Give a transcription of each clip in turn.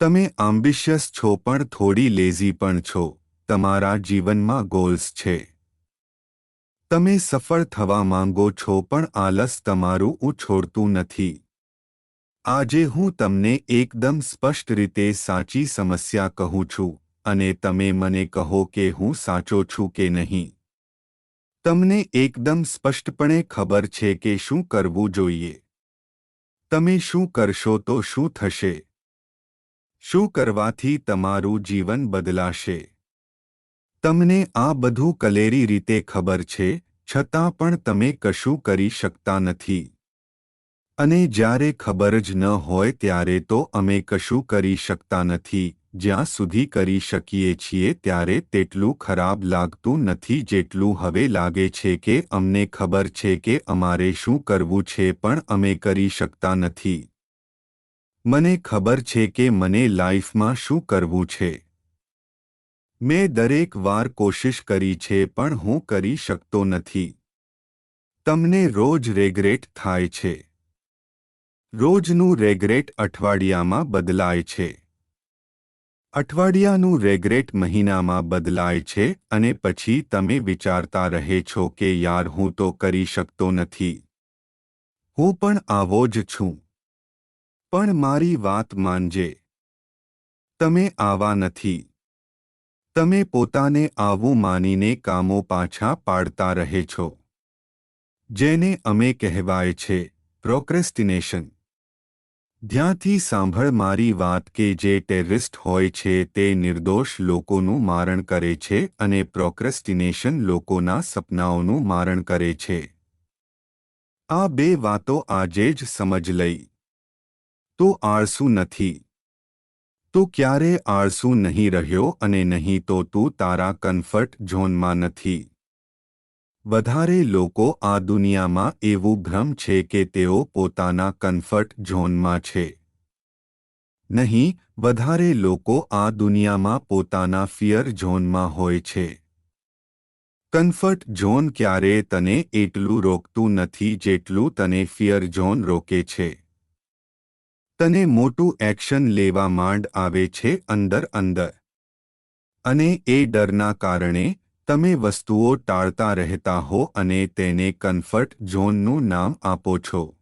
તમે આમ્બિશિયસ છો પણ થોડી લેઝી પણ છો. તમારા જીવનમાં ગોલ્સ છે. તમે સફળ થવા માંગો છો પણ આલસ તમારું ઉ છોડતું નથી. આજે હું તમને એકદમ સ્પષ્ટ રીતે સાચી સમસ્યા કહું છું અને તમે મને કહો કે હું સાચો છું કે નહીં. તમને એકદમ સ્પષ્ટપણે ખબર છે કે શું કરવું જોઈએ. તમે શું કરશો તો શું થશે? શું કરવાથી તમારું જીવન બદલાશે? તમને આ બધું કલેરી રીતે ખબર છે, છતાં પણ તમે કશું કરી શકતા નથી. અને જ્યારે ખબર જ ન હોય ત્યારે તો અમે કશું કરી શકતા નથી, જ્યાં સુધી કરી શકીએ છીએ ત્યારે તેટલું ખરાબ લાગતું નથી જેટલું હવે લાગે છે કે અમને ખબર છે કે અમારે શું કરવું છે પણ અમે કરી શકતા નથી. મને ખબર છે કે મને લાઈફમાં શું કરવું છે. મેં દરેક વાર કોશિશ કરી છે પણ હું કરી શકતો નથી. તમને રોજ રેગ્રેટ થાય છે. રોજનું રેગ્રેટ અઠવાડિયામાં બદલાય છે. અઠવાડિયાનું રેગ્રેટ મહિનામાં બદલાય છે અને પછી તમે વિચારતા રહે છો કે યાર હું તો કરી શકતો નથી. હું પણ આવો જ છું. પણ મારી વાત માનજે. તમે આવા નથી. તમે પોતાને આવું માનીને કામો પાછા પાડતા રહે છો. જેને અમે કહેવાય છે પ્રોક્રેસ્ટિનેશન ધ્યાંથી સાંભળ મારી વાત કે જે ટેરરિસ્ટ હોય છે તે નિર્દોષ લોકોનું મારણ કરે છે અને પ્રોક્રેસ્ટિનેશન લોકોના સપનાઓનું મારણ કરે છે. આ બે વાતો આજે જ સમજ લઈ. તો આળસુ નથી. તો ક્યારે આળસુ નહીં રહ્યો અને નહીં તો તું તારા કન્ફર્ટ ઝોનમાં નથી. વધારે લોકો આ દુનિયામાં એવું ભ્રમ છે કે તેઓ પોતાના કન્ફર્ટ ઝોનમાં છે. નહીં, વધારે લોકો આ દુનિયામાં પોતાના ફિયર ઝોનમાં હોય છે. કન્ફર્ટ ઝોન ક્યારેય તને એટલું રોકતું નથી જેટલું તને ફિયર ઝોન રોકે છે. તને મોટું એક્શન લેવા માંડ આવે છે અંદર અંદર. અને એ ડરના કારણે તમે વસ્તુઓ ટાળતા રહેતા હો અને તેને કન્ફર્ટ ઝોનનું નામ આપો છો.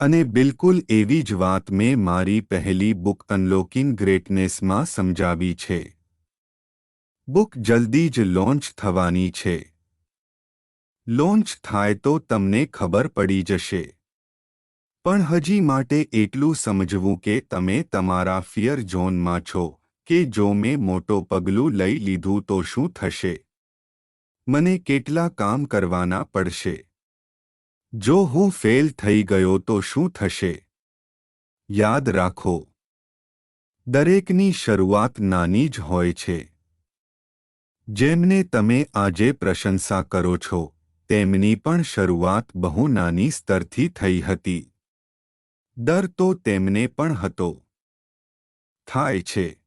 અને બિલકુલ એવી જ વાત મેં મારી પહેલી બુક અનલોકિંગ ગ્રેટનેસમાં સમજાવી છે. બુક જલ્દી જ લોન્ચ થવાની છે. લોન્ચ થાય તો તમને ખબર પડી જશે. પણ હજી માટે એટલું સમજવું કે તમે તમારા ફિયર ઝોનમાં છો, કે જો મેં મોટો પગલું લઈ લીધું તો શું થશે? મને કેટલા કામ કરવાના પડશે? જો હું ફેલ થઈ ગયો તો શું થશે? યાદ રાખો, દરેકની શરૂઆત નાની જ હોય છે. જેમને તમે આજે પ્રશંસા કરો છો, તેમની પણ શરૂઆત બહુ નાની સ્તરથી થઈ હતી. ડર તો તેમને પણ હતો. થાય છે.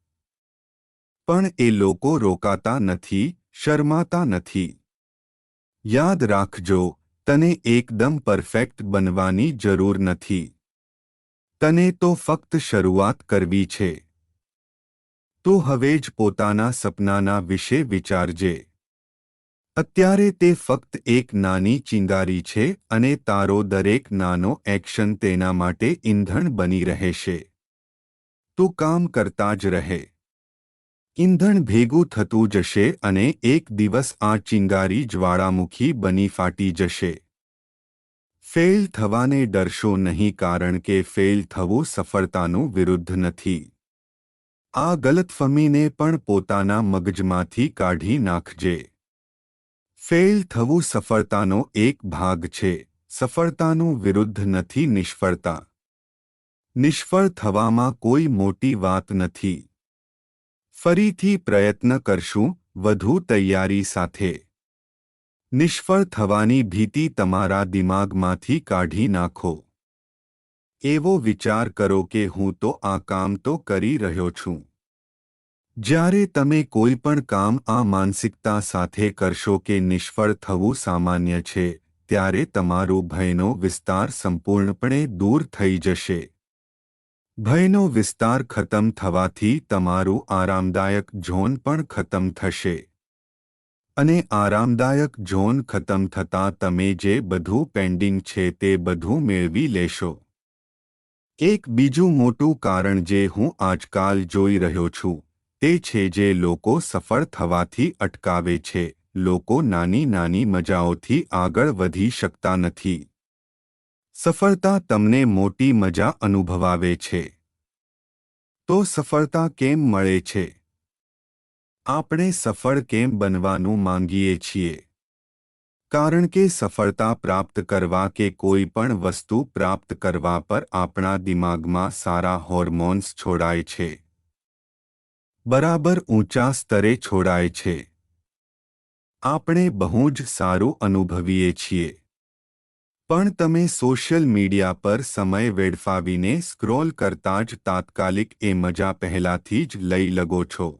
પણ એ લોકો રોકાતા નથી, શરમાતા નથી. યાદ રાખજો, તને એકદમ પરફેક્ટ બનવાની જરૂર નથી. તને તો ફક્ત શરૂઆત કરવી છે. તો હવે જ પોતાના સપનાના વિશે વિચારજે. અત્યારે તે ફક્ત એક નાની ચિંગારી છે અને તારો દરેક નાનો એક્શન તેના માટે ઈંધણ બની રહેશે. તો કામ કરતા જ રહે. ઈંધણ ભેગું થતું જશે અને એક દિવસ આ ચિંગારી જ્વાળામુખી બની ફાટી જશે. ફેલ થવાને ડરશો નહીં કારણ કે ફેલ થવું સફળતાનું વિરુદ્ધ નથી. આ ગલતફમીને પણ પોતાના મગજમાંથી કાઢી નાખજે. ફેલ થવું સફળતાનો એક ભાગ છે. સફળતાનું વિરુદ્ધ નથી નિષ્ફળતા. નિષ્ફળ થવામાં કોઈ મોટી વાત નથી. ફરીથી પ્રયત્ન કરશું, વધુ તૈયારી સાથે. નિષ્ફળ થવાની ભીતિ તમારા દિમાગમાંથી કાઢી નાખો. એવો વિચાર કરો કે હું તો આ કામ તો કરી રહ્યો છું. જ્યારે તમે કોઈ પણ કામ આ માનસિકતા સાથે કરશો કે નિષ્ફળ થવું સામાન્ય છે, ત્યારે તમારો ભયનો વિસ્તાર સંપૂર્ણપણે દૂર થઈ જશે. ભયનો વિસ્તાર ખતમ થવાથી તમારું આરામદાયક ઝોન પણ ખતમ થશે. અને આરામદાયક ઝોન ખતમ થતાં તમે જે બધું પેન્ડિંગ છે તે બધું મેળવી લેશો. એક બીજું મોટું કારણ જે હું આજકાલ જોઈ રહ્યો છું તે છે જે લોકો સફળ થવાથી અટકાવે છે. લોકો નાની નાની મજાઓથી આગળ વધી શકતા નથી. સફળતા તમને મોટી મજા અનુભવાવે છે. તો સફળતા કેમ મળે છે? આપણે સફળ કેમ બનવાનું માંગીએ છીએ? કારણ કે સફળતા પ્રાપ્ત કરવા કે કોઈ પણ વસ્તુ પ્રાપ્ત કરવા પર આપણા દિમાગમાં સારા હોર્મોન્સ છોડાય છે. બરાબર ઊંચા સ્તરે છોડાય છે. આપણે બહુ જ સારું અનુભવીએ છીએ. પણ તમે સોશિયલ મીડિયા પર સમય વેડફાવીને સ્ક્રોલ કરતા જ તાત્કાલિક એ મજા પહેલાથી જ લઈ લગો છો.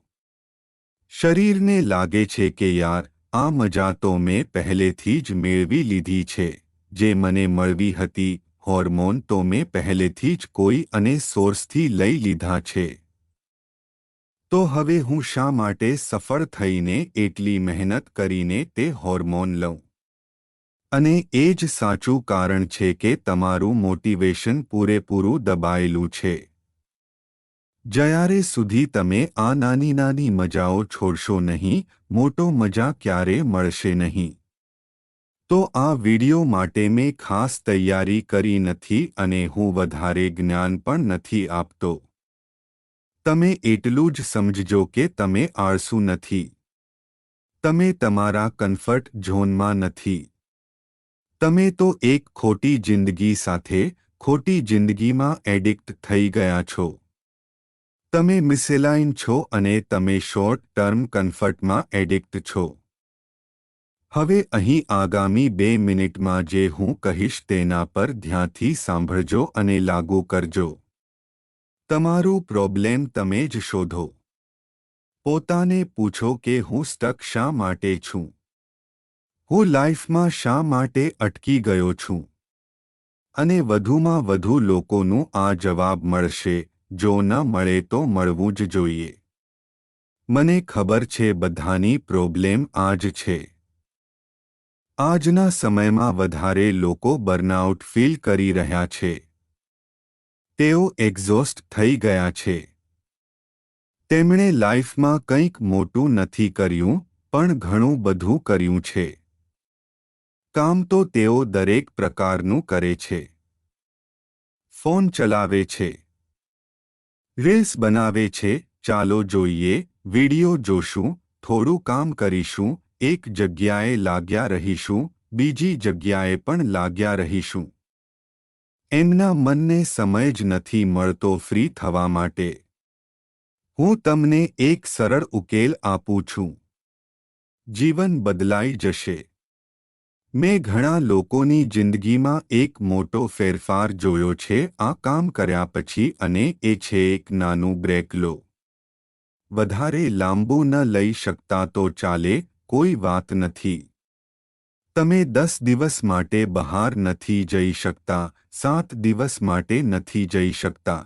શરીરને લાગે છે કે યાર, આ મજા તો મેં પહેલેથી જ મેળવી લીધી છે. જે મને મળવી હતી, હોર્મોન તો મેં પહેલેથી જ કોઈ અને સોર્સથી લઈ લીધા છે. તો હવે હું શા માટે સફળ થઈને એટલી મહેનત કરીને તે હોર્મોન લઉં? અને એ જ સાચું કારણ છે કે તમારું મોટિવેશન પૂરેપૂરું દબાયેલું છે. જયારે સુધી તમે આ નાની નાની મજાઓ છોડશો નહીં, મોટો મજા ક્યારે મળશે નહીં. તો આ વિડિયો માટે મેં ખાસ તૈયારી કરી નથી અને હું વધારે જ્ઞાન પણ નથી આપતો. તમે એટલું જ સમજજો કે તમે આળસુ નથી. તમે તમારા કમ્ફર્ટ ઝોનમાં નથી. તમે તો એક ખોટી જિંદગી સાથે ખોટી જિંદગીમાં એડિક્ટ થઈ ગયા છો. તમે મિસેલાઇન છો અને તમે શોર્ટ ટર્મ કન્ફર્ટમાં એડિક્ટ છો. હવે અહીં આગામી બે મિનિટમાં જે હું કહીશ તેના પર ધ્યાનથી સાંભળજો અને લાગુ કરજો. તમારું પ્રોબ્લેમ તમે જ શોધો. પોતાને પૂછો કે હું સ્ટક શા માટે છું? હું લાઈફમાં શા માટે અટકી ગયો છું? અને વધુમાં વધુ લોકોનું આ જવાબ મળશે, જો ન મળે તો મળવું જ જોઈએ. મને ખબર છે બધાની પ્રોબ્લેમ આ જ છે. આજના સમયમાં વધારે લોકો બર્નઆઉટ ફીલ કરી રહ્યા છે. તેઓ એક્ઝોસ્ટ થઈ ગયા છે. તેમણે લાઈફમાં કંઈક મોટું નથી કર્યું, પણ ઘણું બધું કર્યું છે. કામ તો તેઓ દરેક પ્રકારનું કરે છે. ફોન ચલાવે છે. રીલ્સ બનાવે છે. ચાલો જોઈએ, વિડિયો જોશું, થોડું કામ કરીશું, એક જગ્યાએ લાગ્યા રહીશું, બીજી જગ્યાએ પણ લાગ્યા રહીશું. એમના મનને સમય જ નથી મળતો ફ્રી થવા માટે. હું તમને એક સરળ ઉકેલ આપું છું. જીવન બદલાઈ જશે. મેં ઘણા લોકોની જિંદગીમાં એક મોટો ફેરફાર જોયો છે, આ કામ કર્યા પછી અને એ છે એક નાનું બ્રેક લો. વધારે લાંબુ ન લઈ શકતા તો ચાલે, કોઈ વાત નથી. તમે દસ દિવસ માટે બહાર નથી જઈ શકતા સાત દિવસ માટે નથી જઈ શકતા.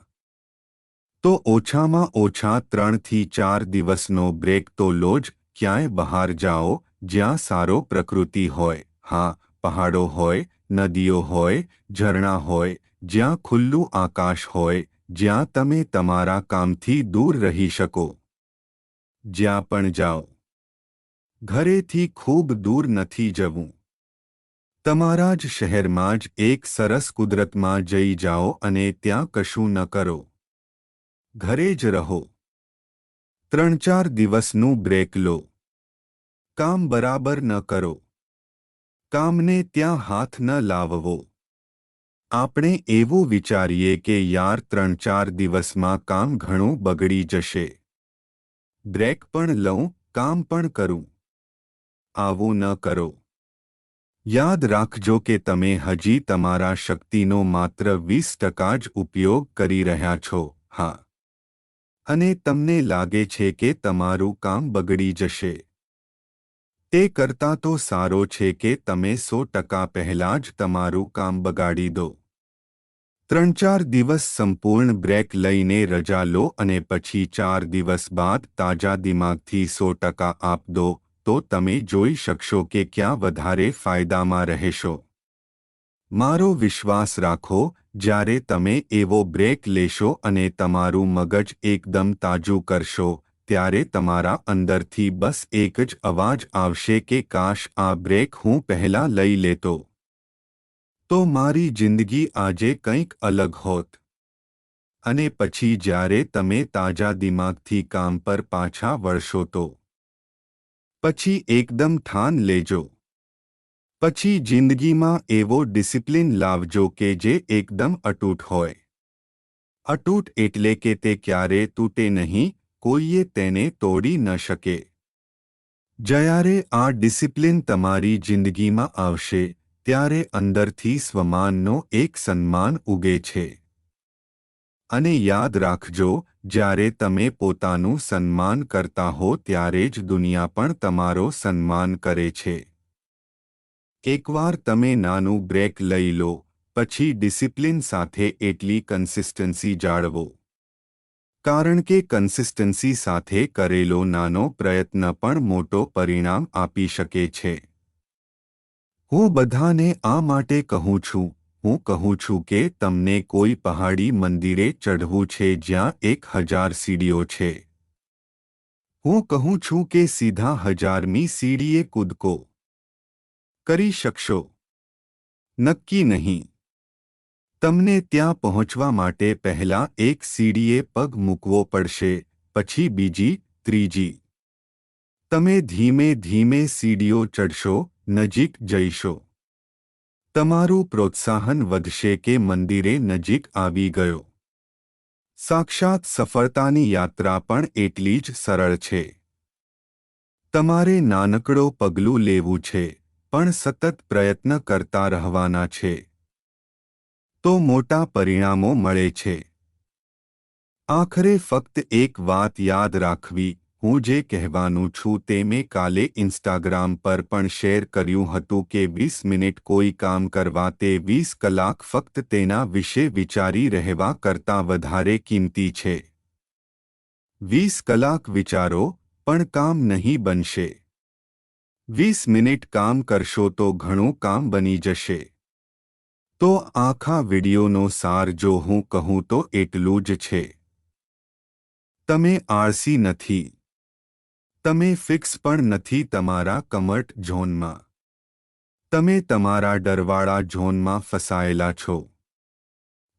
તો ઓછામાં ઓછા ત્રણથી ચાર દિવસનો બ્રેક તો લો જ, ક્યાંય બહાર જાઓ, જ્યાં સારો પ્રકૃતિ હોય, હા, પહાડો હોય, નદીઓ હોય, ઝરણા હોય, જ્યાં ખુલ્લું આકાશ હોય, જ્યાં તમે તમારા કામથી દૂર રહી શકો. જ્યાં પણ જાઓ. ઘરેથી ખૂબ દૂર નથી જવું. તમારા જ શહેરમાં જ એક સરસ કુદરતમાં જઈ જાઓ અને ત્યાં કશું ન કરો. ઘરે જ રહો. ત્રણ ચાર દિવસનું બ્રેક લો. કામ બરાબર ન કરો. કામને ત્યાં હાથ ન લાવવો. આપણે એવું વિચારીએ કે યાર ત્રણ ચાર દિવસમાં કામ ઘણું બગડી જશે. બ્રેક પણ લઉં, કામ પણ કરું. આવું ન કરો. યાદ રાખજો કે તમે હજી તમારા શક્તિનો માત્ર વીસ ટકા જ ઉપયોગ કરી રહ્યા છો, હા. અને તમને લાગે છે કે તમારું કામ બગડી જશે. તે કરતાં તો સારો છે કે તમે સો ટકા પહેલાં જ તમારું કામ બગાડી દો. ત્રણ ચાર દિવસ સંપૂર્ણ બ્રેક લઈને રજા લો અને પછી ચાર દિવસ બાદ તાજા દિમાગથી સો ટકા આપ દો તો તમે જોઈ શકશો કે ક્યાં વધારે ફાયદામાં રહેશો. મારો વિશ્વાસ રાખો, જ્યારે તમે એવો બ્રેક લેશો અને તમારું મગજ એકદમ તાજું કરશો, ત્યારે તમારા અંદરથી બસ એક જ અવાજ આવશે કે, કાશ આ બ્રેક હું પહેલા લઈ લેતો. તો મારી જિંદગી આજે કંઈક અલગ હોત. અને પછી જ્યારે તમે તાજા દિમાગથી કામ પર પાછા વળશો તો પછી એકદમ ઠાન લેજો. પછી જિંદગીમાં એવો ડિસિપ્લિન લાવજો કે જે એકદમ અટૂટ હોય. અટૂટ એટલે કે તે ક્યારે તૂટે નહીં, કોઈએ તેને તોડી ન શકે. જ્યારે આ ડિસિપ્લિન તમારી જિંદગીમાં આવશે, ત્યારે અંદરથી સ્વમાનનો એક સન્માન ઉગે છે. અને યાદ રાખજો, જ્યારે તમે પોતાનું સન્માન કરતા હો, ત્યારે જ દુનિયા પણ તમારો સન્માન કરે છે. એકવાર તમે નાનું બ્રેક લઈ લો, પછી ડિસિપ્લિન સાથે એટલી કન્સિસ્ટન્સી જાળવો. કારણ કે કન્સિસ્ટન્સી સાથે કરેલો નાનો પ્રયત્ન પણ મોટો પરિણામ આપી શકે છે. હું બધાને આ માટે કહું છું હું કહું છું કે તમને કોઈ પહાડી મંદિરે ચઢવું છે જ્યાં એક હજાર સીડીઓ છે. હું કહું છું કે સીધા હજારમી સીડીએ કૂદકો. કરી શકશો. નક્કી નહીં. તમને ત્યાં પહોંચવા માટે પહેલા એક સીડીએ પગ મૂકવો પડશે, પછી બીજી, ત્રીજી. તમે ધીમે ધીમે સીડીઓ ચઢશો, નજીક જઈશો. તમારું પ્રોત્સાહન વધશે કે મંદિરે નજીક આવી ગયો. સાક્ષાત સફળતાની યાત્રા પણ એટલી જ સરળ છે. તમારે નાનકડો પગલું લેવું છે, પણ સતત પ્રયત્ન કરતા રહેવાના છે. તો મોટા પરિણામો મળે છે. આખરે ફક્ત એક વાત યાદ રાખવી હું જે કહેવાનું છું તે મેં કાલે ઇન્સ્ટાગ્રામ પર પણ શેર કર્યું હતું કે વીસ મિનિટ કોઈ કામ કરવા તે વીસ કલાક ફક્ત તેના વિશે વિચારી રહેવા કરતાં વધારે કિંમતી છે. વીસ કલાક વિચારો, પણ કામ નહીં બનશે. વીસ મિનિટ કામ કરશો તો ઘણું કામ બની જશે. તો આખા વિડીયોનો સાર જો હું કહું તો એટલું જ છે. તમે આળસી નથી. તમે ફિક્સ પણ નથી તમારા કમર્ટ ઝોનમાં. તમે તમારા ડરવાળા ઝોનમાં ફસાયેલા છો.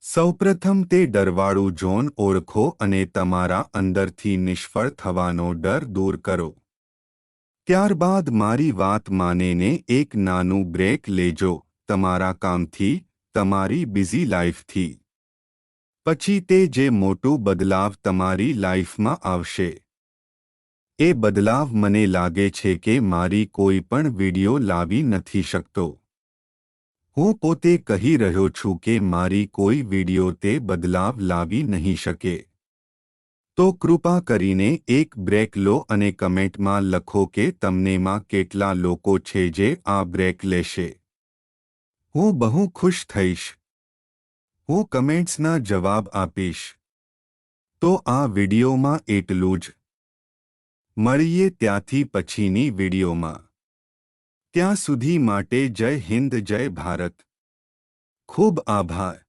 સૌપ્રથમ તે ડરવાળું ઝોન ઓળખો અને તમારા અંદરથી નિષ્ફળ થવાનો ડર દૂર કરો. ત્યારબાદ મારી વાત માનેને એક નાનું બ્રેક લેજો, તમારા કામથી, તમારી બિઝી લાઈફથી. પછી તે જે મોટું બદલાવ તમારી લાઈફમાં આવશે. એ બદલાવ મને લાગે છે કે મારી કોઈ પણ વિડિયો લાવી નથી શકતો. હું પોતે કહી રહ્યો છું કે મારી કોઈ વિડિયો તે બદલાવ લાવી નહીં શકે. તો કૃપા કરીને એક બ્રેક લો અને કમેન્ટમાં લખો કે તમનેમાં કેટલા લોકો છે જે આ બ્રેક લેશે. હું બહુ ખુશ થઈશ. હું કમેન્ટ્સના જવાબ આપીશ. તો આ વિડિયોમાં એટલું જ. મળીએ ત્યાંથી પછીની વિડીયોમાં. ત્યાં સુધી માટે જય હિન્દ જય ભારત. ખૂબ આભાર.